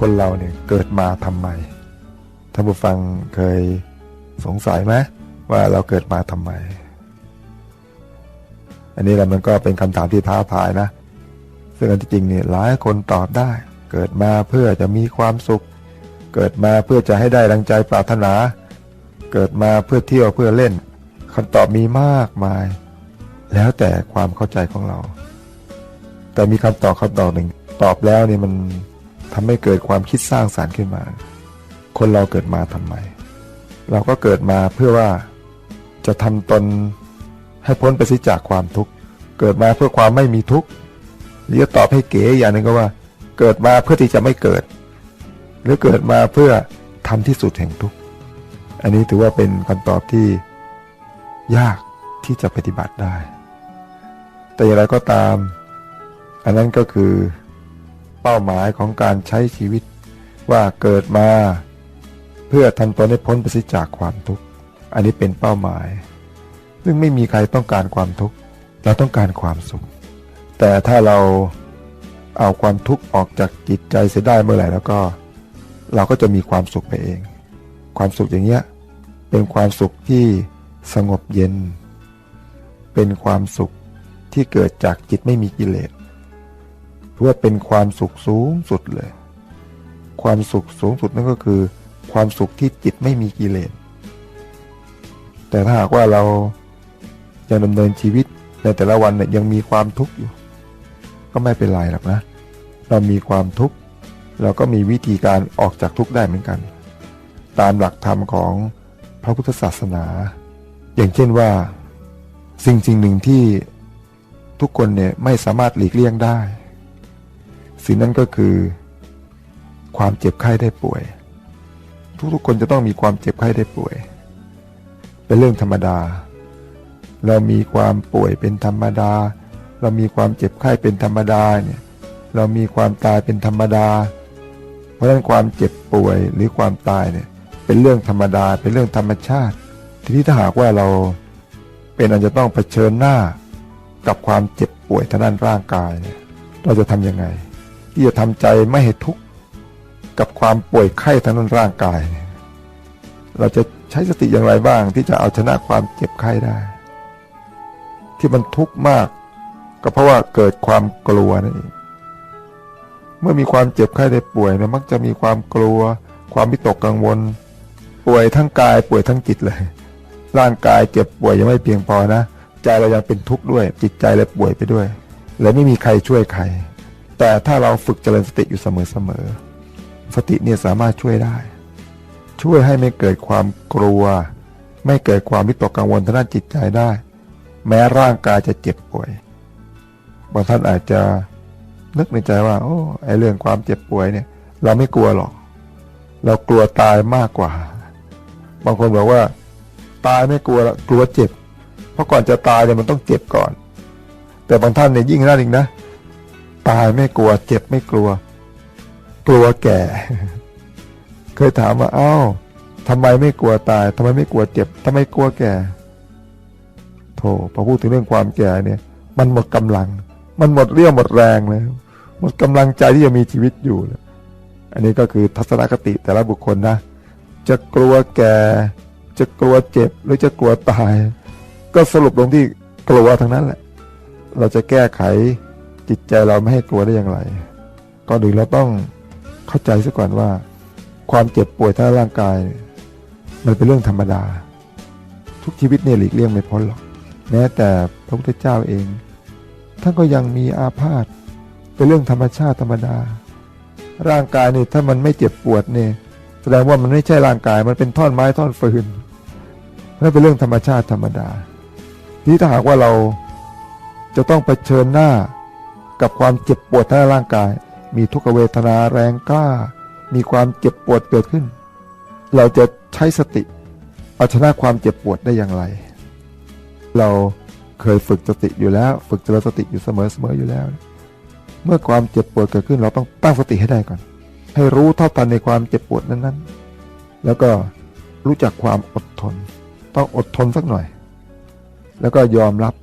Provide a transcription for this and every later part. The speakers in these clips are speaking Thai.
คนเราเนี่ยเกิดมาทำไมท่านผู้ฟังเคยสงสัยไหมว่าเราเกิดมาทำไม อันนี้แหละมันก็เป็นคำถามที่ท้าทายนะ ซึ่งอันที่จริงเนี่ยหลายคนตอบได้ เกิดมาเพื่อจะมีความสุข เกิดมาเพื่อจะให้ได้ดังใจปรารถนา เกิดมาเพื่อเที่ยวเพื่อเล่นคำตอบมีมากมาย แล้วแต่ความเข้าใจของเรา แต่มีคำตอบคำตอบหนึ่งตอบแล้วเนี่ยมัน ทำให้เกิดความคิดสร้างสารรค์ขึ้นมา คนเราเกิดมาทำไม เราก็เกิดมาเพื่อว่าจะทำตนให้พ้นไปสิจากความทุกข์ เกิดมาเพื่อความไม่มีทุกข์หรือจะตอบให้เก๋อย่างนึงก็ว่า เกิดมาเพื่อที่จะไม่เกิด หรือเกิดมาเพื่อทำที่สุดแห่งทุกข์ อันนี้ถือว่าเป็นคำตอบที่ยากที่จะปฏิบัติได้ แต่อย่างไรก็ตาม อันนั้นก็คือ เป้าหมายของการใช้ชีวิต ว่าเกิดมา เพื่อทำตนให้พ้นไปสิจากความทุกข์อันนี้เป็นเป้าหมาย ซึ่งไม่มีใครต้องการความทุกข์เราต้องการความสุข แต่ถ้าเราเอาความทุกข์ออกจากจิตใจเสียได้เมื่อไหร่แล้วก็ เราก็จะมีความสุขไปเอง ความสุขอย่างเงี้ยเป็นความสุขที่สงบเย็น เป็นความสุขที่เกิดจากจิตไม่มีกิเลส เพื่อเป็นความสุขสูงสุดเลย ความสุขสูงสุดนั่นก็คือ ความสุขที่จิตไม่มีกิเลสแต่ถ้าหากว่าเรายังดำเนินชีวิตในแต่ละวันเนี่ยยังมีความทุกข์อยู่ ก็ไม่เป็นไรหรอกนะ เรามีความทุกข์เราก็มีวิธีการออกจากทุกข์ได้เหมือนกัน ตามหลักธรรมของพระพุทธศาสนา อย่างเช่นว่า สิ่งสิ่งหนึ่งที่ทุกคนเนี่ยไม่สามารถหลีกเลี่ยงได้ สิ่งนั้นก็คือ ความเจ็บไข้ได้ป่วย ทุกๆคนจะต้องมีความเจ็บไข้ได้ป่วย เป็นเรื่องธรรมดา เรามีความป่วยเป็นธรรมดา เรามีความเจ็บไข้เป็นธรรมดาเนี่ยเรามีความตายเป็นธรรมดา เพราะฉะนั้นความเจ็บป่วยหรือความตายเนี่ยเป็นเรื่องธรรมดาเป็นเรื่องธรรมชาติ ทีนี้ถ้าหากว่าเราเป็นอันจะต้องเผชิญหน้ากับความเจ็บป่วยทางด้านร่างกายเนี่ยเราจะทำยังไง ที่จะทำใจไม่ให้ทุกข์กับความป่วยไข้ทางด้านร่างกาย เราจะใช้สติอย่างไรบ้างที่จะเอาชนะความเจ็บไข้ได้ ที่มันทุกข์มาก ก็เพราะว่าเกิดความกลัวนั่นเองเมื่อมีความเจ็บไข้ได้ป่วยเนี่ยมักจะมีความกลัว ความวิตกกังวล ป่วยทั้งกายป่วยทั้งจิตเลย ร่างกายเจ็บป่วยยังไม่เพียงพอนะ ใจเรายังเป็นทุกข์ด้วย จิตใจเลยป่วยไปด้วย และไม่มีใครช่วยใคร แต่ถ้าเราฝึกเจริญสติอยู่เสมอๆสติเนี่ยสามารถช่วยได้ ช่วยให้ไม่เกิดความกลัว ไม่เกิดความวิตกกังวลทางด้านจิตใจได้ แม้ร่างกายจะเจ็บป่วยบางท่านอาจจะนึกในใจว่า โอ้ไอเรื่องความเจ็บป่วยเนี่ย เราไม่กลัวหรอก เรากลัวตายมากกว่า บางคนบอกว่า ตายไม่กลัวกลัวเจ็บ เพราะก่อนจะตายเนี่ยมันต้องเจ็บก่อน แต่บางท่านเนี่ยยิ่งนั่นอีกนะ ตายไม่กลัว เจ็บไม่กลัว กลัวแก่ เคยถามว่าอ้าวทำไมไม่กลัวตายทำไมไม่กลัวเจ็บทำไมกลัวแก่โธ่พอพูดถึงเรื่องความแก่เนี่ย มันหมดกำลัง มันหมดเรี่ยวหมดแรงแล้วหมดกำลังใจที่จะมีชีวิตอยู่แล้วอันนี้ก็คือทัศนคติแต่ละบุคคลนะ จะกลัวแก่ จะกลัวเจ็บหรือจะกลัวตาย ก็สรุปลงที่กลัวทั้งนั้นแหละ เราจะแก้ไข จิตใจเราไม่ให้กลัวได้อย่างไรก่อนอื่นเราต้องเข้าใจซะก่อนว่า ความเจ็บป่วยทางร่างกาย มันเป็นเรื่องธรรมดา ทุกชีวิตเนี่ยหลีกเลี่ยงไม่พ้นหรอกแม้แต่พระพุทธเจ้าเองท่านก็ยังมีอาพาธเป็นเรื่องธรรมชาติธรรมดา ร่างกายนี่ถ้ามันไม่เจ็บปวดเนี่ยแสดงว่ามันไม่ใช่ร่างกายมันเป็นท่อนไม้ท่อนฟืนนั่นเป็นเรื่องธรรมชาติธรรมดา ที่ถ้าหากว่าเราจะต้องเผชิญหน้า กับความเจ็บปวดทางร่างกาย มีทุกขเวทนาแรงกล้า มีความเจ็บปวดเกิดขึ้น เราจะใช้สติเอาชนะความเจ็บปวดได้อย่างไร เราเคยฝึกสติอยู่แล้ว ฝึกเจริญสติอยู่เสมอๆอยู่แล้ว เมื่อความเจ็บปวดเกิดขึ้น เราต้องตั้งสติให้ได้ก่อน ให้รู้เท่าทันในความเจ็บปวดนั้นๆ แล้วก็รู้จักความอดทน ต้องอดทนสักหน่อย แล้วก็ยอมรับ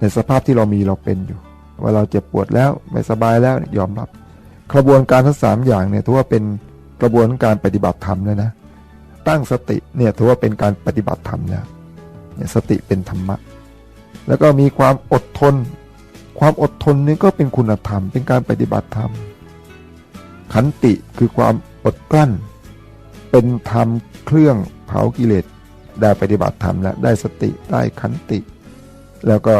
ในสภาพที่เรามีเราเป็นอยู่ ว่าเราเจ็บปวดแล้วไม่สบายแล้วยอมรับ กระบวนการทั้งสามอย่างเนี่ยถือว่าเป็นกระบวนการปฏิบัติธรรมแล้วนะ ตั้งสติเนี่ยถือว่าเป็นการปฏิบัติธรรมแล้วเนี่ยสติเป็นธรรมะ แล้วก็มีความอดทน ความอดทนนี่ก็เป็นคุณธรรม เป็นการปฏิบัติธรรม ขันติคือความอดกลั้น เป็นธรรมเครื่องเผากิเลสได้ปฏิบัติธรรมแล้วได้สติได้ขันติ แล้วก็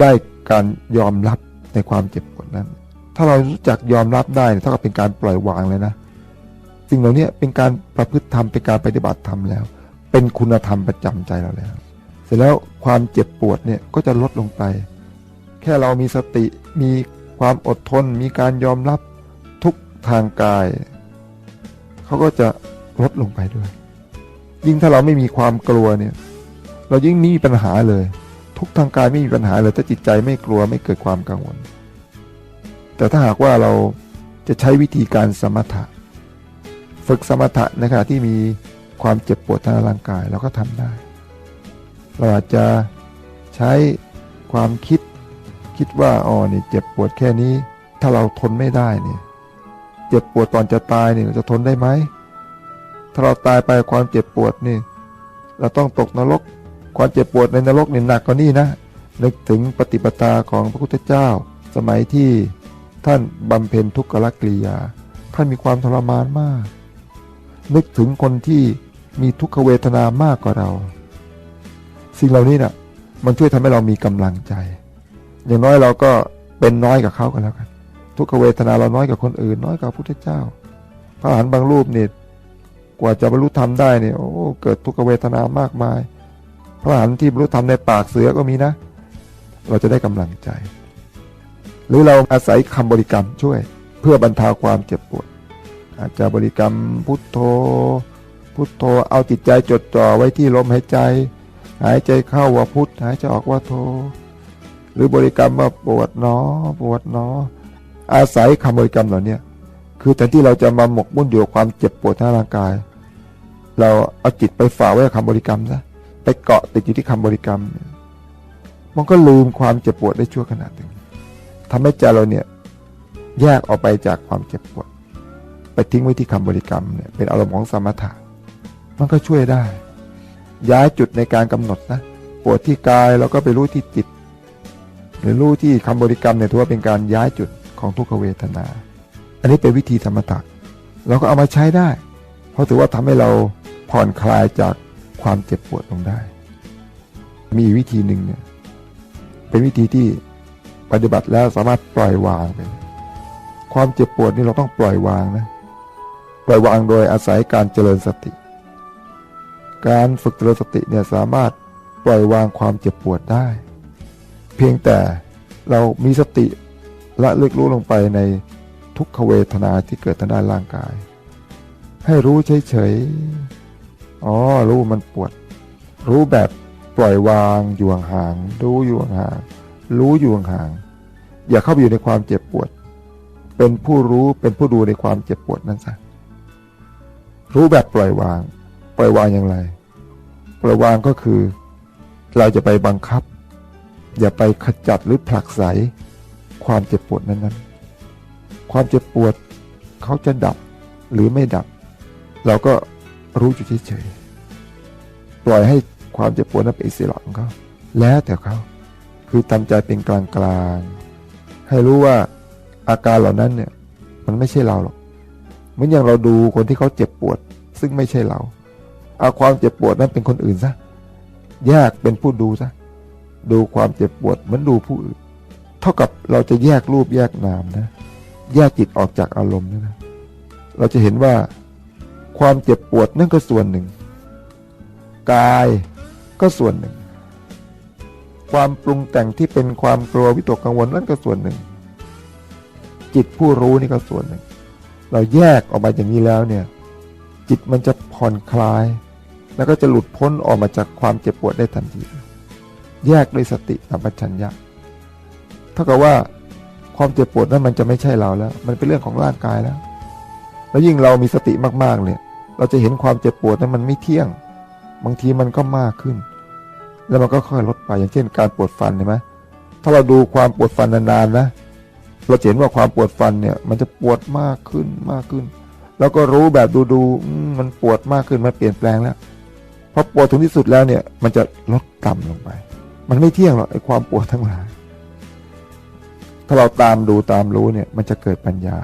ได้ การยอมรับในความเจ็บปวดนั้น ถ้าเรารู้จักยอมรับได้เท่ากับเป็นการปล่อยวางเลยนะสิ่งเหล่านี้เป็นการประพฤติธรรมเป็นการปฏิบัติธรรมแล้ว เป็นคุณธรรมประจำใจเราแล้ว เสร็จแล้วความเจ็บปวดเนี่ยก็จะลดลงไป แค่เรามีสติมีความอดทน มีการยอมรับทุกทางกายเขาก็จะลดลงไปด้วย ยิ่งถ้าเราไม่มีความกลัวเนี่ย เรายิ่งมีปัญหาเลย ทุกทางกายไม่มีปัญหาเลยถ้าจิตใจไม่กลัวไม่เกิดความกังวล แต่ถ้าหากว่าเราจะใช้วิธีการสมถะ ฝึกสมถะในขณะที่มีความเจ็บปวดทางร่างกายเราก็ทำได้ เราอาจจะใช้ความคิดคิดว่าอ๋อนี่เจ็บปวดแค่นี้ ถ้าเราทนไม่ได้เนี่ยเจ็บปวดก่อนจะตายเนี่ยเราจะทนได้ไหมถ้าเราตายไปความเจ็บปวดนี่เราต้องตกนรก ความเจ็บปวดในนรกนี่หนักกว่านี้นะนึกถึงปฏิปทาของพระพุทธเจ้า สมัยที่ท่านบำเพ็ญทุกขลกิริยา ท่านมีความทรมานมาก นึกถึงคนที่มีทุกขเวทนามากกว่าเรา สิ่งเหล่านี้นะ่ะ มันช่วยทำให้เรามีกำลังใจ อย่างน้อยเราก็เป็นน้อยกับเขากันแล้วกัน ทุกขเวทนาเราน้อยกว่าคนอื่น น้อยกว่าพระพุทธเจ้า พระอรหันต์บางรูปเนี่ยกว่าจะบรรลุธรรมได้เนี่ยโอ้เกิดทุกขเวทนามากมาย พระอรหันต์ที่บรรลุธรรมในปากเสือก็มีนะ เราจะได้กำลังใจ หรือเราอาศัยคำบริกรรมช่วย เพื่อบรรเทาความเจ็บปวด อาจจะบริกรรมพุทโธ พุทโธเอาจิตใจจดจ่อไว้ที่ลมหายใจ หายใจเข้าว่าพุทหายใจออกว่าโธหรือบริกรรมว่าปวดหนอปวดหนอ อาศัยคำบริกรรมเหล่านี้คือแทนที่เราจะมาหมกมุ่นอยู่กับความเจ็บปวดทางร่างกาย เราเอาจิตไปฝากไว้กับคำบริกรรมซะ ไปเกาะติดอยู่ที่คำบริกรรม มันก็ลืมความเจ็บปวดได้ชั่วขณะหนึ่งทำให้ใจเราเนี่ยแยกออกไปจากความเจ็บปวด ไปทิ้งไว้ที่คำบริกรรมเนี่ยเป็นอารมณ์ของสมถะ มันก็ช่วยได้ ย้ายจุดในการกำหนดนะปวดที่กายเราก็ไปรู้ที่จิต หรือรู้ที่คำบริกรรมเนี่ยถือว่าเป็นการย้ายจุดของทุกขเวทนา อันนี้เป็นวิธีธรรมถะเราก็เอามาใช้ได้ เพราะถือว่าทำให้เราผ่อนคลายจาก ความเจ็บปวดลงได้ มีวิธีหนึ่งเนี่ย เป็นวิธีที่ปฏิบัติแล้วสามารถปล่อยวางไป ความเจ็บปวดนี่เราต้องปล่อยวางนะ ปล่อยวางโดยอาศัยการเจริญสติ การฝึกเจริญสติเนี่ยสามารถปล่อยวางความเจ็บปวดได้ เพียงแต่เรามีสติละลึกรู้ลงไปในทุกขเวทนาที่เกิดทางด้านร่างกาย ให้รู้เฉยๆ อ๋อรู้มันปวด รู้แบบปล่อยวางอยู่ห่างรู้อยู่ห่างรู้อยู่ห่างอย่าเข้าไปอยู่ในความเจ็บปวด เป็นผู้รู้เป็นผู้ดูในความเจ็บปวดนั้นซะรู้แบบปล่อยวาง ปล่อยวางอย่างไร ปล่อยวางก็คือ เราจะไปบังคับ อย่าไปขจัดหรือผลักไสความเจ็บปวดนั้นๆ ความเจ็บปวดเขาจะดับหรือไม่ดับ เราก็ รู้อยู่เฉยๆปล่อยให้ความเจ็บปวดนั้นเป็นอิสระของเขาแล้วแต่เขาคือทำใจเป็นกลางๆให้รู้ว่าอาการเหล่านั้นเนี่ย มันไม่ใช่เราหรอกเหมือนอย่างเราดูคนที่เขาเจ็บปวด ซึ่งไม่ใช่เราเอาความเจ็บปวดนั้นเป็นคนอื่นซะแยกเป็นผู้ดูซะดูความเจ็บปวดเหมือนดูผู้อื่น เท่ากับเราจะแยกรูปแยกนามนะ แยกจิตออกจากอารมณ์นะ เราจะเห็นว่า ความเจ็บปวดนั่นก็ส่วนหนึ่ง กายก็ส่วนหนึ่ง ความปรุงแต่งที่เป็นความกลัววิตกกังวลนั่นก็ส่วนหนึ่ง จิตผู้รู้นี่ก็ส่วนหนึ่ง เราแยกออกมาอย่างนี้แล้วเนี่ย จิตมันจะผ่อนคลาย แล้วก็จะหลุดพ้นออกมาจากความเจ็บปวดได้ทันที แยกด้วยสติสัมปชัญญะเท่ากับว่าความเจ็บปวดนั้นมันจะไม่ใช่เราแล้ว มันเป็นเรื่องของร่างกายแล้ว แล้วยิ่งเรามีสติมากๆเนี่ย เราจะเห็นความเจ็บปวดนั้นมันไม่เที่ยง บางทีมันก็มากขึ้น แล้วมันก็ค่อยลดไปอย่างเช่นการปวดฟันเห็นไหมถ้าเราดูความปวดฟันนานๆนะ เราเห็นว่าความปวดฟันเนี่ย มันจะปวดมากขึ้นมากขึ้น แล้วก็รู้แบบดูๆมมันปวดมากขึ้นมันเปลี่ยนแปลงแล้วพอปวดถึงที่สุดแล้วเนี่ย มันจะลดต่ำลงไป มันไม่เที่ยงหรอกไอ้ความปวดทั้งหลายถ้าเราตามดูตามรู้เนี่ย มันจะเกิดปัญญา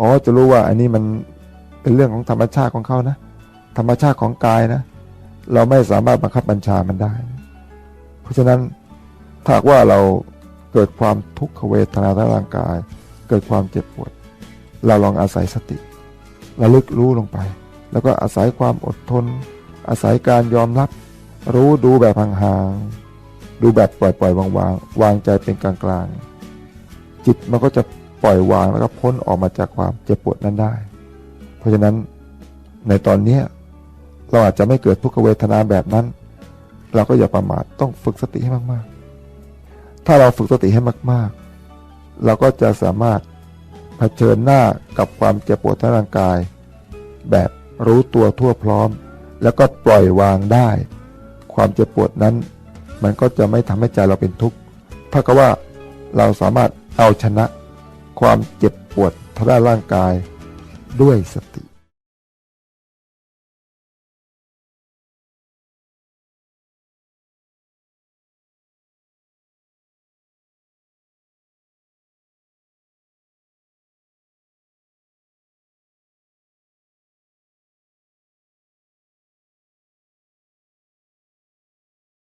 อ๋อจะรู้ว่าอันนี้มัน เป็นเรื่องของธรรมชาติของเขานะ ธรรมชาติของกายนะ เราไม่สามารถบังคับบัญชามันได้ เพราะฉะนั้นถ้าว่าเราเกิดความทุกขเวทนาทางร่างกาย เกิดความเจ็บปวด เราลองอาศัยสติระลึกรู้ลงไป แล้วก็อาศัยความอดทน อาศัยการยอมรับ รู้ดูแบบห่างๆดูแบบปล่อยๆวางๆวางใจเป็นกลางๆจิตมันก็จะปล่อยวางแล้วก็พ้นออกมาจากความเจ็บปวดนั้นได้ เพราะฉะนั้นในตอนนี้เราอาจจะไม่เกิดทุกขเวทนาแบบนั้น เราก็อย่าประมาทต้องฝึกสติให้มากๆ ถ้าเราฝึกสติให้มากๆ เราก็จะสามารถเผชิญหน้ากับความเจ็บปวดทางร่างกาย แบบรู้ตัวทั่วพร้อม แล้วก็ปล่อยวางได้ ความเจ็บปวดนั้น มันก็จะไม่ทำให้ใจเราเป็นทุกข์เท่ากับว่าเราสามารถเอาชนะ ความเจ็บปวดทางด้านร่างกาย ด้วยสติ